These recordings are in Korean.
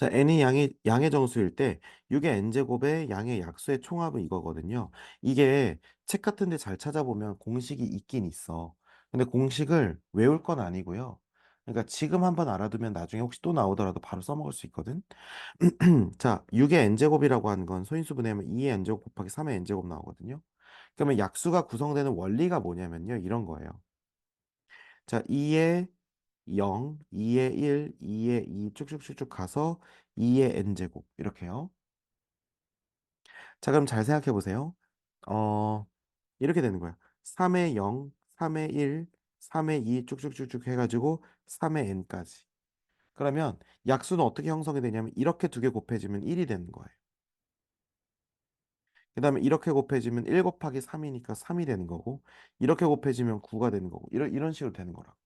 자, n이 양의 양의 정수일 때 6의 n제곱의 양의 약수의 총합은 이거거든요. 이게 책 같은 데 잘 찾아보면 공식이 있긴 있어. 근데 공식을 외울 건 아니고요. 그러니까 지금 한번 알아두면 나중에 혹시 또 나오더라도 바로 써먹을 수 있거든. 자, 6의 n제곱이라고 하는 건 소인수 분해하면 2의 n제곱 곱하기 3의 n제곱 나오거든요. 그러면 약수가 구성되는 원리가 뭐냐면요. 이런 거예요. 자, 2의 0, 2의 1, 2의 2 쭉쭉쭉쭉 가서 2의 n제곱 이렇게요. 자, 그럼 잘 생각해 보세요. 어, 이렇게 되는 거야. 3의 0, 3의 1, 3의 2 쭉쭉쭉쭉 해가지고 3의 n까지. 그러면 약수는 어떻게 형성이 되냐면 이렇게 두 개 곱해지면 1이 되는 거예요. 그 다음에 이렇게 곱해지면 1 곱하기 3이니까 3이 되는 거고 이렇게 곱해지면 9가 되는 거고 이런, 이런 식으로 되는 거라고.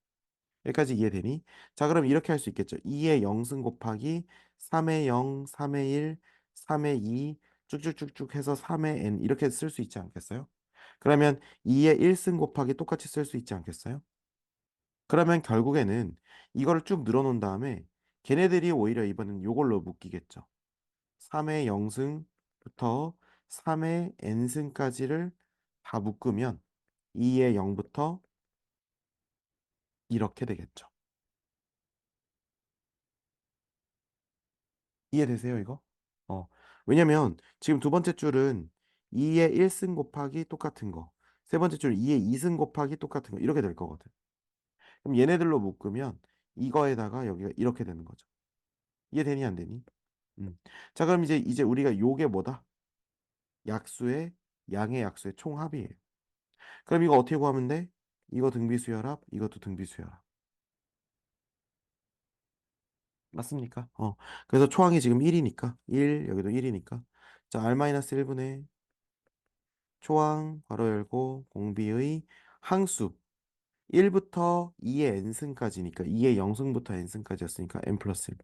여기까지 이해되니? 자, 그럼 이렇게 할 수 있겠죠. 2의 0승 곱하기 3의 0, 3의 1, 3의 2 쭉쭉쭉쭉 해서 3의 n 이렇게 쓸 수 있지 않겠어요? 그러면 2의 1승 곱하기 똑같이 쓸 수 있지 않겠어요? 그러면 결국에는 이거를 쭉 늘어놓은 다음에 걔네들이 오히려 이번엔 요걸로 묶이겠죠. 3의 0승부터 3의 n승까지를 다 묶으면 2의 0부터 이렇게 되겠죠. 이해되세요, 이거? 어. 왜냐면 지금 두 번째 줄은 2의 1승 곱하기 똑같은 거. 세 번째 줄 2의 2승 곱하기 똑같은 거. 이렇게 될 거거든. 그럼 얘네들로 묶으면 이거에다가 여기가 이렇게 되는 거죠. 이해되니 안 되니? 음. 자, 그럼 이제 이제 우리가 요게 뭐다? 약수의 양의 약수의 총합이에요. 그럼 이거 어떻게 구하면 돼? 이거 등비수 열합, 이것도 등비수 열합. 맞습니까? 어. 그래서 초항이 지금 1이니까 1 여기도 1이니까 자 R-1분의 초항 괄호 열고 공비의 항수 1부터 2의 n승까지니까 2의 0승부터 n승까지였으니까 n 플러스 1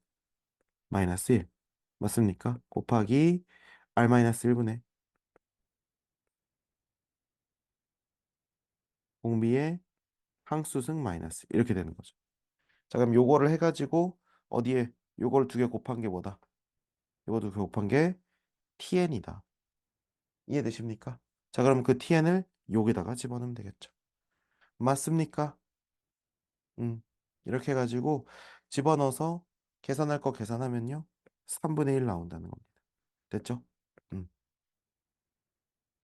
마이너스 1 맞습니까? 곱하기 R-1분의 공비의 항수승 마이너스 이렇게 되는 거죠. 자 그럼 요거를 해가지고 어디에 요걸 두 개 곱한 게 뭐다? 요거 두 개 곱한 게 tn이다. 이해되십니까? 자, 그럼 그 tn을 여기다가 집어넣으면 되겠죠. 맞습니까? 음, 이렇게 해가지고 집어넣어서 계산할 거 계산하면요. 3분의 1 나온다는 겁니다. 됐죠?